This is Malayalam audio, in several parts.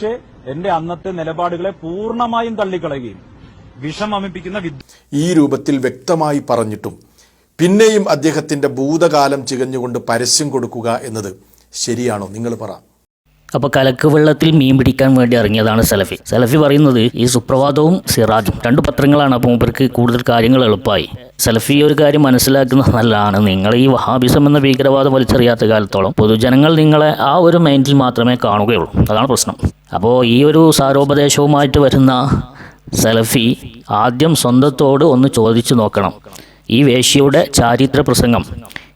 പക്ഷേ എന്റെ അന്നത്തെ നിലപാടുകളെ പൂർണമായും തള്ളിക്കളയുകയും വിഷമമിപ്പിക്കുന്ന ഈ രൂപത്തിൽ വ്യക്തമായി പറഞ്ഞിട്ടും പിന്നെയും അദ്ദേഹത്തിന്റെ ഭൂതകാലം ചികഞ്ഞുകൊണ്ട് പരസ്യം കൊടുക്കുക എന്നത് ശരിയാണോ? നിങ്ങൾ പറ. അപ്പോൾ കലക്ക് വെള്ളത്തിൽ മീൻ പിടിക്കാൻ വേണ്ടി ഇറങ്ങിയതാണ് സലഫി. സലഫി പറയുന്നത് ഈ സുപ്രഭാതവും സിറാജും രണ്ട് പത്രങ്ങളാണ് അപ്പോൾ മൂപ്പർക്ക് കൂടുതൽ കാര്യങ്ങൾ എളുപ്പമായി. സലഫി ഒരു കാര്യം മനസ്സിലാക്കുന്ന നല്ലതാണ്. നിങ്ങൾ ഈ വഹാബിസം എന്ന ഭീകരവാദം വലിച്ചെറിയാത്ത കാലത്തോളം പൊതുജനങ്ങൾ നിങ്ങളെ ആ ഒരു മൈൻഡിൽ മാത്രമേ കാണുകയുള്ളൂ. അതാണ് പ്രശ്നം. അപ്പോൾ ഈ ഒരു സാരോപദേശവുമായിട്ട് വരുന്ന സലഫി ആദ്യം സ്വന്തത്തോട് ഒന്ന് ചോദിച്ചു നോക്കണം. ഈ വേശ്യയുടെ ചാരിത്ര പ്രസംഗം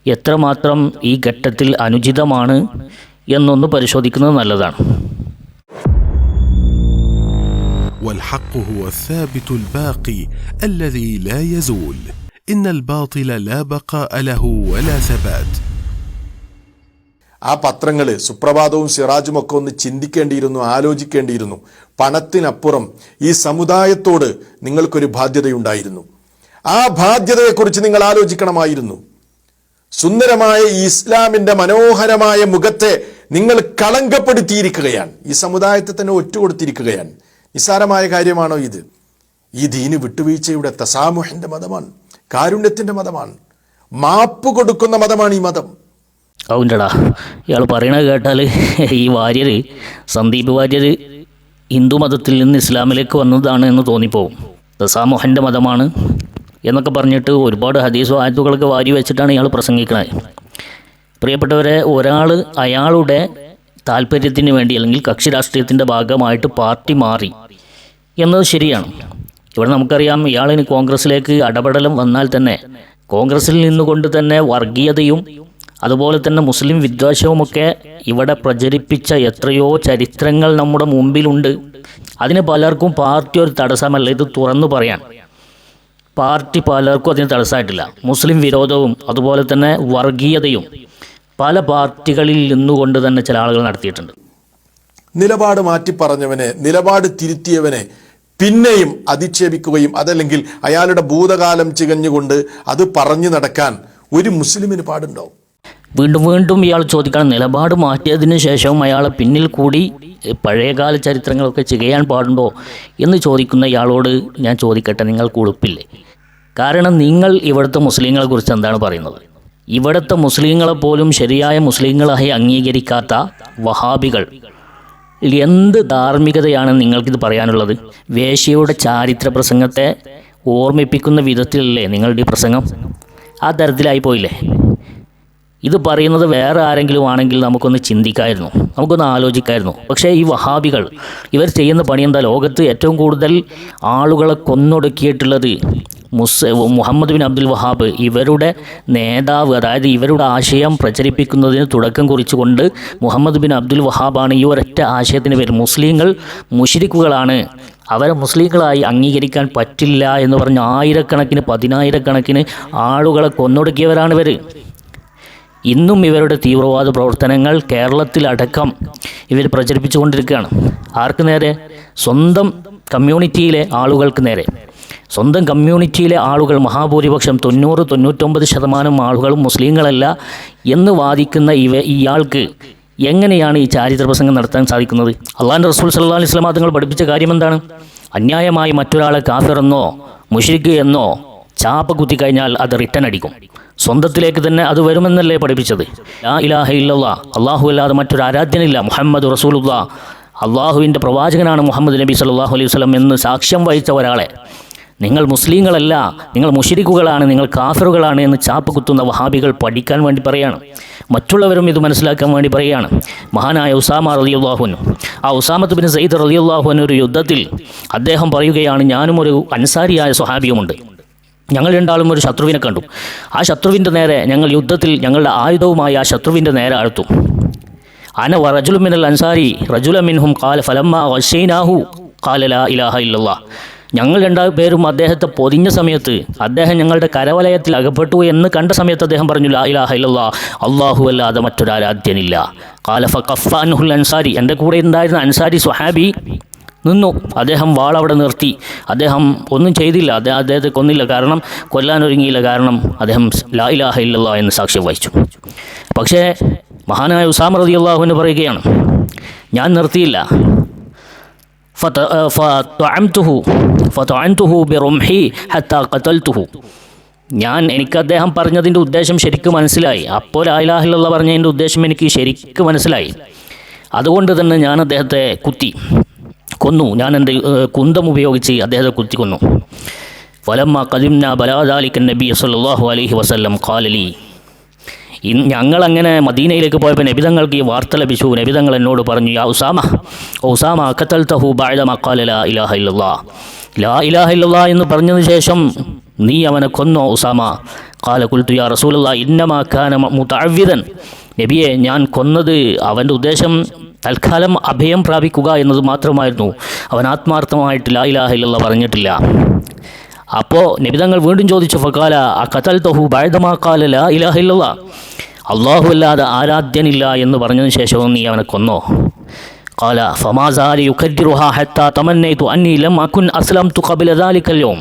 എത്രമാത്രം ഈ ഘട്ടത്തിൽ അനുചിതമാണ് എന്നൊന്ന് പരിശോധിക്കുന്നത് നല്ലതാണ് والحق هو الثابت الباقي الذي لا يزول ان الباطل لا بقاء له ولا ثبات ആ പത്രങ്ങൾ സുപ്രഭാതവും സിറാജും ഒക്കെ ഒന്ന് ചിന്തിക്കേണ്ടിയിരുന്നു ആലോചിക്കേണ്ടിയിരുന്നു പണത്തിനപ്പുറം ഈ സമുദായത്തോട് നിങ്ങൾക്കൊരു ബാധ്യതയുണ്ടായിരുന്നു ആ ബാധ്യതയെക്കുറിച്ച് നിങ്ങൾ ആലോചിക്കണമായിരുന്നു സുന്ദരമായ ഈ ഇസ്ലാമിന്റെ മനോഹരമായ മുഖത്തെ നിങ്ങൾ കളങ്കപ്പെടുത്തിയിരിക്കുകയാണ്. ഈ സമുദായത്തെ തന്നെ ഒറ്റുകൊടുത്തിരിക്കുകയാണ്. നിസ്സാരമായ കാര്യമാണോ ഇത്? ഈ ദീന് വിട്ടുവീഴ്ചയുടെ തസാമുഹിന്റെ മതമാണ് കാരുണ്യത്തിന്റെ മതമാണ് മാപ്പ് കൊടുക്കുന്ന മതമാണ് ഈ മതം. ഔണ്ടടാ ഇയാൾ പറയണത് കേട്ടാൽ ഈ വാര്യർ സന്ദീപ് വാര്യർ ഹിന്ദു മതത്തിൽ നിന്ന് ഇസ്ലാമിലേക്ക് വന്നതാണ് എന്ന് തോന്നിപ്പോവും. ദസാമോഹന്റെ മതമാണ് എന്നൊക്കെ പറഞ്ഞിട്ട് ഒരുപാട് ഹദീസോ ആയത്തുകളൊക്കെ വാരി വെച്ചിട്ടാണ് ഇയാൾ പ്രസംഗിക്കുന്നത് പ്രിയപ്പെട്ടവരെ ഒരാൾ അയാളുടെ താല്പര്യത്തിന് വേണ്ടി അല്ലെങ്കിൽ കക്ഷി രാഷ്ട്രീയത്തിന്റെ ഭാഗമായിട്ട് പാർട്ടി മാറി എന്നത് ശരിയാണ്. ഇവിടെ നമുക്കറിയാം ഇയാളിന് കോൺഗ്രസ്സിലേക്ക് അടപടലം വന്നാൽ തന്നെ കോൺഗ്രസ്സിൽ നിന്നുകൊണ്ട് തന്നെ വർഗീയതയും അതുപോലെ തന്നെ മുസ്ലിം വിദ്വേഷവുമൊക്കെ ഇവിടെ പ്രചരിപ്പിച്ച എത്രയോ ചരിത്രങ്ങൾ നമ്മുടെ മുമ്പിലുണ്ട്. അതിന് പലർക്കും പാർട്ടി ഒരു തടസ്സമല്ല ഇത് തുറന്നു പറയാൻ. പാർട്ടി പലർക്കും അതിന് തടസ്സമായിട്ടില്ല. മുസ്ലിം വിരോധവും അതുപോലെ തന്നെ വർഗീയതയും പല പാർട്ടികളിൽ നിന്നുകൊണ്ട് തന്നെ ചില ആളുകൾ നടത്തിയിട്ടുണ്ട്. നിലപാട് മാറ്റി പറഞ്ഞവനെ നിലപാട് തിരുത്തിയവനെ പിന്നെയും അധിക്ഷേപിക്കുകയും അതല്ലെങ്കിൽ അയാളുടെ ഭൂതകാലം ചികഞ്ഞുകൊണ്ട് അത് പറഞ്ഞു നടക്കാൻ ഒരു മുസ്ലിമിന് പാടുണ്ടോ വീണ്ടും വീണ്ടും ഇയാൾ ചോദിക്കണം. നിലപാട് മാറ്റിയതിനു ശേഷവും അയാളെ പിന്നിൽ കൂടി പഴയകാല ചരിത്രങ്ങളൊക്കെ ചെയ്യാൻ പാടുണ്ടോ? എന്ന് ചോദിക്കുന്ന ഇയാളോട് ഞാൻ ചോദിക്കട്ടെ നിങ്ങൾക്ക് ഉളുപ്പില്ലേ കാരണം നിങ്ങൾ ഇവിടുത്തെ മുസ്ലിങ്ങളെ കുറിച്ച് എന്താണ് പറയുന്നത്? ഇവിടുത്തെ മുസ്ലിങ്ങളെ പോലും ശരിയായ മുസ്ലിങ്ങളായി അംഗീകരിക്കാത്ത വഹാബികൾ. എന്ത് ധാർമ്മികതയാണ് നിങ്ങൾക്കിത് പറയാനുള്ളത്? വേശ്യയുടെ ചാരിത്ര പ്രസംഗത്തെ ഓർമ്മിപ്പിക്കുന്ന വിധത്തിലല്ലേ നിങ്ങളുടെ ഈ പ്രസംഗം? ആ തരത്തിലായി പോയില്ലേ? ഇത് പറയുന്നത് വേറെ ആരെങ്കിലും ആണെങ്കിൽ നമുക്കൊന്ന് ചിന്തിക്കായിരുന്നു. നമുക്കൊന്ന് ആലോചിക്കായിരുന്നു. പക്ഷേ ഈ വഹാബികൾ ഇവർ ചെയ്യുന്ന പണി എന്താ? ലോകത്ത് ഏറ്റവും കൂടുതൽ ആളുകളെ കൊന്നൊടുക്കിയിട്ടുള്ളത് മുസ് മുഹമ്മദ് ബിൻ അബ്ദുൽ വഹാബ് ഇവരുടെ നേതാവ് അതായത് ഇവരുടെ ആശയം പ്രചരിപ്പിക്കുന്നതിന് തുടക്കം കുറിച്ചുകൊണ്ട് മുഹമ്മദ് ബിൻ അബ്ദുൽ വഹാബാണ് ഈ ഒരൊറ്റ ആശയത്തിന് പേര്. മുസ്ലിങ്ങൾ മുഷിരിക്കുകളാണ്. അവരെ മുസ്ലിങ്ങളായി അംഗീകരിക്കാൻ പറ്റില്ല എന്ന് പറഞ്ഞ് ആയിരക്കണക്കിന് പതിനായിരക്കണക്കിന് ആളുകളെ കൊന്നൊടുക്കിയവരാണ് ഇവർ ഇന്നും ഇവരുടെ തീവ്രവാദ പ്രവർത്തനങ്ങൾ കേരളത്തിലടക്കം ഇവർ പ്രചരിപ്പിച്ചുകൊണ്ടിരിക്കുകയാണ്. ആർക്ക് നേരെ? സ്വന്തം കമ്മ്യൂണിറ്റിയിലെ ആളുകൾക്ക് നേരെ. സ്വന്തം കമ്മ്യൂണിറ്റിയിലെ ആളുകൾ മഹാഭൂരിപക്ഷം തൊണ്ണൂറ് തൊണ്ണൂറ്റൊമ്പത് ശതമാനം ആളുകളും മുസ്ലിങ്ങളല്ല എന്ന് വാദിക്കുന്ന ഇവ ഇയാൾക്ക് എങ്ങനെയാണ് ഈ ചാരിത്ര പ്രസംഗം നടത്താൻ സാധിക്കുന്നത്? അള്ളാഹാൻ റസൂൽ സല്ലാ അലൈഹി സ്വലാം തങ്ങൾ പഠിപ്പിച്ച കാര്യം എന്താണ്? അന്യായമായി മറ്റൊരാളെ കാഫിറെന്നോ മുഷിക്ക് എന്നോ ചാപ്പ കുത്തി കഴിഞ്ഞാൽ അത് റിട്ടേൺ അടിക്കും. സ്വന്തത്തിലേക്ക് തന്നെ അത് വരുമെന്നല്ലേ പഠിപ്പിച്ചത്? ലാ ഇലാഹ ഇല്ലല്ലാ. അള്ളാഹു അല്ലാതെ മറ്റൊരു ആരാധ്യനില്ല. മുഹമ്മദ് റസൂലുള്ള. അള്ളാഹുവിന്റെ പ്രവാചകനാണ് മുഹമ്മദ് നബി സല്ലല്ലാഹു അലൈഹി വസ്ലം എന്ന് സാക്ഷ്യം വഹിച്ച ഒരാളെ. നിങ്ങൾ മുസ്ലിങ്ങളല്ല നിങ്ങൾ മുഷിരിക്കുകളാണ് നിങ്ങൾ കാഫറുകളാണ് എന്ന് ചാപ്പ് കുത്തുന്ന വഹാബികൾ പഠിക്കാൻ വേണ്ടി പറയാണ്. മറ്റുള്ളവരും ഇത് മനസ്സിലാക്കാൻ വേണ്ടി പറയുകയാണ് മഹാനായ ഉസാമ റളിയല്ലാഹുനു ആ ഉസാമത്ത് ബിൻ സയ്യിദ് റളിയല്ലാഹുവിന് ഒരു യുദ്ധത്തിൽ അദ്ദേഹം പറയുകയാണ് ഞാനും ഒരു അൻസാരിയായ സ്വഹാബിയുമുണ്ട്. ഞങ്ങൾ രണ്ടാളും ഒരു ശത്രുവിനെ കണ്ടു. ആ ശത്രുവിന്റെ നേരെ ഞങ്ങൾ യുദ്ധത്തിൽ ഞങ്ങളുടെ ആയുധവുമായി ആ ശത്രുവിന്റെ നേരെ അടുത്തു അന വ റജുലു മിനൽ അൻസാരി റജുല മിൻഹും കാല ഫലമ്മ വശൈനാഹു കാലല ഇലാഹ ഇല്ലല്ലാ. ഞങ്ങൾ രണ്ടാ പേരും അദ്ദേഹത്തെ പൊതിഞ്ഞ സമയത്ത് അദ്ദേഹം ഞങ്ങളുടെ കരവലയത്തിൽ അകപ്പെട്ടു എന്ന് കണ്ട സമയത്ത് അദ്ദേഹം പറഞ്ഞു ലാ ഇലാഹ ഇല്ലല്ലാ അള്ളാഹു അല്ലാതെ മറ്റൊരാരാധ്യനില്ല. കാലഫ കഫ്ഫാൻഹുൽ അൻസാരി എന്റെ കൂടെ ഉണ്ടായിരുന്ന അൻസാരി സ്വഹാബി നിന്നു. അദ്ദേഹം വാളവിടെ നിർത്തി. അദ്ദേഹം ഒന്നും ചെയ്തില്ല. അദ്ദേഹം അദ്ദേഹത്തെ കൊന്നില്ല. കാരണം കൊല്ലാനൊരുങ്ങിയില്ല കാരണം അദ്ദേഹം ലാ ഇലാഹ ഇല്ലല്ലാ എന്ന് സാക്ഷ്യം വഹിച്ചു. പക്ഷേ മഹാനായ ഉസാം റതി അള്ളാഹുവിന് പറയുകയാണ് ഞാൻ നിർത്തിയില്ല. ഞാൻ എനിക്ക് അദ്ദേഹം പറഞ്ഞതിന്റെ ഉദ്ദേശം ശരിക്കും മനസ്സിലായി. അപ്പോൾ ലായിലാഹിലുള്ള പറഞ്ഞതിന്റെ ഉദ്ദേശം എനിക്ക് ശരിക്കും മനസ്സിലായി. അതുകൊണ്ട് തന്നെ ഞാൻ അദ്ദേഹത്തെ കുത്തി. കൊന്നു. ഞാൻ എന്റെ കുന്തം ഉപയോഗിച്ച് അദ്ദേഹത്തെ കുത്തി കൊന്നു. ഫലമ്മ കദിംന ബലാദാലിക്കൻ നബി സല്ലല്ലാഹു അലഹി വസ്ല്ലം ഖാലലി ഇൻ- ഞങ്ങളങ്ങനെ മദീനയിലേക്ക് പോയപ്പോൾ നബിതങ്ങൾക്ക് ഈ വാർത്ത ലഭിച്ചു. നബിതങ്ങൾ എന്നോട് പറഞ്ഞു യാ ഉസാമ ഉസാമ അക്കത്തൽ തഹു ബാഴ മക്കാല ലാ ഇലാഹ ഇല്ലാ ലാ ഇലാഹ ഇല്ലാ എന്ന് പറഞ്ഞതിന് ശേഷം നീ അവനെ കൊന്നോ ഉസാമ? കാല കുൽത്തു യാ റസൂലുള്ള ഇന്നമാക്കാന മുതാവിതൻ നബിയെ ഞാൻ കൊന്നത് അവന്റെ ഉദ്ദേശം തൽക്കാലം അഭയം പ്രാപിക്കുക എന്നത് മാത്രമായിരുന്നു അവൻ ആത്മാർത്ഥമായിട്ട് ലാ ഇലാഹ ഇല്ലല്ലാ പറഞ്ഞിട്ടില്ല അപ്പോൾ നബിതങ്ങൾ വീണ്ടും ചോദിച്ചു ഫക്കാല ആ കത്തൽ തഹു ബാഴ്ദമാക്കാല ലാ ഇലാഹില്ല അള്ളാഹു അല്ലാതെ ആരാധ്യനില്ല എന്ന് പറഞ്ഞതിന് ശേഷവും നീ അവനെ കൊന്നോ قال فما زال يكررها حتى تمنيت أني لم أكن أسلمت قبل ذلك اليوم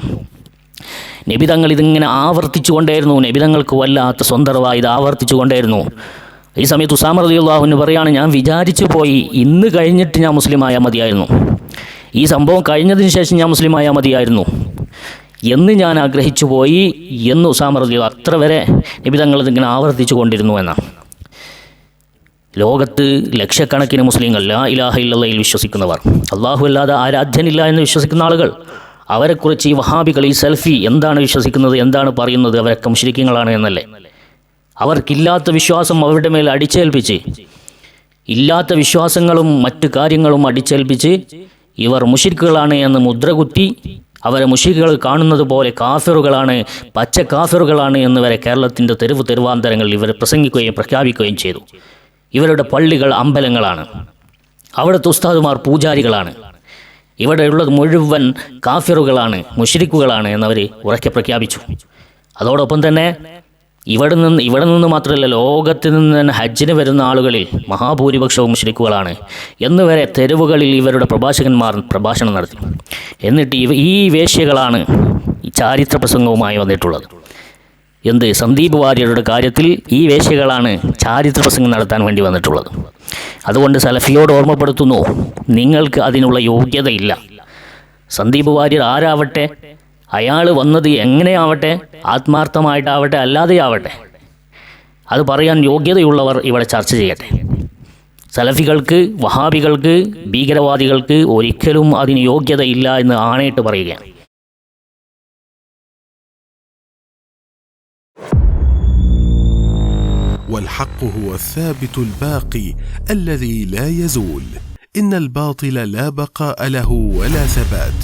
നബിതങ്ങൾ ഇതിങ്ങനെ ആവർത്തിച്ചു കൊണ്ടേയിരുന്നു നബിതങ്ങൾക്ക് വല്ലാത്ത സ്വന്തർവായി ഇത് ആവർത്തിച്ചു കൊണ്ടേയിരുന്നു ഈ സമയത്ത് ഉസാമർ അലി അള്ളാഹുവിന് പറയാണ് ഞാൻ വിചാരിച്ചു പോയി ഇന്ന് കഴിഞ്ഞിട്ട് ഞാൻ മുസ്ലിമായാൽ മതിയായിരുന്നു. ഈ സംഭവം കഴിഞ്ഞതിന് ശേഷം ഞാൻ മുസ്ലിമായാൽ മതിയായിരുന്നു. എന്ന് ഞാൻ ആഗ്രഹിച്ചു പോയി എന്ന് ഉസാമർ അലി അത്ര വരെ നിബിതങ്ങൾ ഇതിങ്ങനെ ആവർത്തിച്ചു കൊണ്ടിരുന്നു എന്നാണ്. ലോകത്ത് ലക്ഷക്കണക്കിന് മുസ്ലിങ്ങൾ ലാ ഇലാഹ ഇല്ലയിൽ വിശ്വസിക്കുന്നവർ അള്ളാഹു അല്ലാതെ ആരാധ്യനില്ല എന്ന് വിശ്വസിക്കുന്ന ആളുകൾ അവരെക്കുറിച്ച് ഈ വഹാബികൾ ഈ സെൽഫി എന്താണ് വിശ്വസിക്കുന്നത് എന്താണ് പറയുന്നത് അവരൊക്കെ മുശ്രിക്കങ്ങളാണ് എന്നല്ലേ? അവർക്കില്ലാത്ത വിശ്വാസം അവരുടെ മേൽ അടിച്ചേൽപ്പിച്ച് ഇല്ലാത്ത വിശ്വാസങ്ങളും മറ്റു കാര്യങ്ങളും അടിച്ചേൽപ്പിച്ച് ഇവർ മുഷിക്കുകളാണ് എന്ന് മുദ്രകുത്തി അവരെ മുഷിക്കുകൾ കാണുന്നത് പോലെ കാഫിറുകളാണ് പച്ച കാഫിറുകളാണ് എന്ന് വരെ കേരളത്തിന്റെ തെരുവ് തെരുവാന്തരങ്ങളിൽ ഇവർ പ്രസംഗിക്കുകയും പ്രഖ്യാപിക്കുകയും ചെയ്തു. ഇവരുടെ പള്ളികൾ അമ്പലങ്ങളാണ്. അവിടുത്തെ ഉസ്താദുമാർ പൂജാരികളാണ്. ഇവിടെയുള്ളത് മുഴുവൻ കാഫിറുകളാണ് മുഷിരിക്കുകളാണ് എന്നവർ ഉറക്കെ പ്രഖ്യാപിച്ചു. അതോടൊപ്പം തന്നെ ഇവിടെ നിന്ന് ഇവിടെ നിന്ന് മാത്രമല്ല ലോകത്ത് നിന്ന് തന്നെ ഹജ്ജിന് വരുന്ന ആളുകളിൽ മഹാഭൂരിപക്ഷവും മുഷ്രിക്കുകളാണ്. എന്ന് വരെ തെരുവുകളിൽ ഇവരുടെ പ്രഭാഷകന്മാർ പ്രഭാഷണം നടത്തി. എന്നിട്ട് ഇവ ഈ വേശ്യകളാണ് ചാരിത്ര പ്രസംഗവുമായി വന്നിട്ടുള്ളത്. എന്ത്? സന്ദീപ് വാര്യരുടെ കാര്യത്തിൽ ഈ വേശ്യകളാണ് ചാരിത്ര പ്രസംഗം നടത്താൻ വേണ്ടി വന്നിട്ടുള്ളത്. അതുകൊണ്ട് സലഫിയോട് ഓർമ്മപ്പെടുത്തുന്നു നിങ്ങൾക്ക് അതിനുള്ള യോഗ്യതയില്ല. സന്ദീപ് വാര്യർ ആരാവട്ടെ? അയാൾ വന്നത് എങ്ങനെയാവട്ടെ ആത്മാർത്ഥമായിട്ടാവട്ടെ അല്ലാതെയാവട്ടെ അത് പറയാൻ യോഗ്യതയുള്ളവർ ഇവിടെ ചർച്ച ചെയ്യട്ടെ സലഫികൾക്ക് വഹാബികൾക്ക് ഭീകരവാദികൾക്ക് ഒരിക്കലും അതിന് യോഗ്യതയില്ല എന്ന് ആണയിട്ട് പറയുകയാണ് والحق هو الثابت الباقي الذي لا يزول ان الباطل لا بقاء له ولا ثبات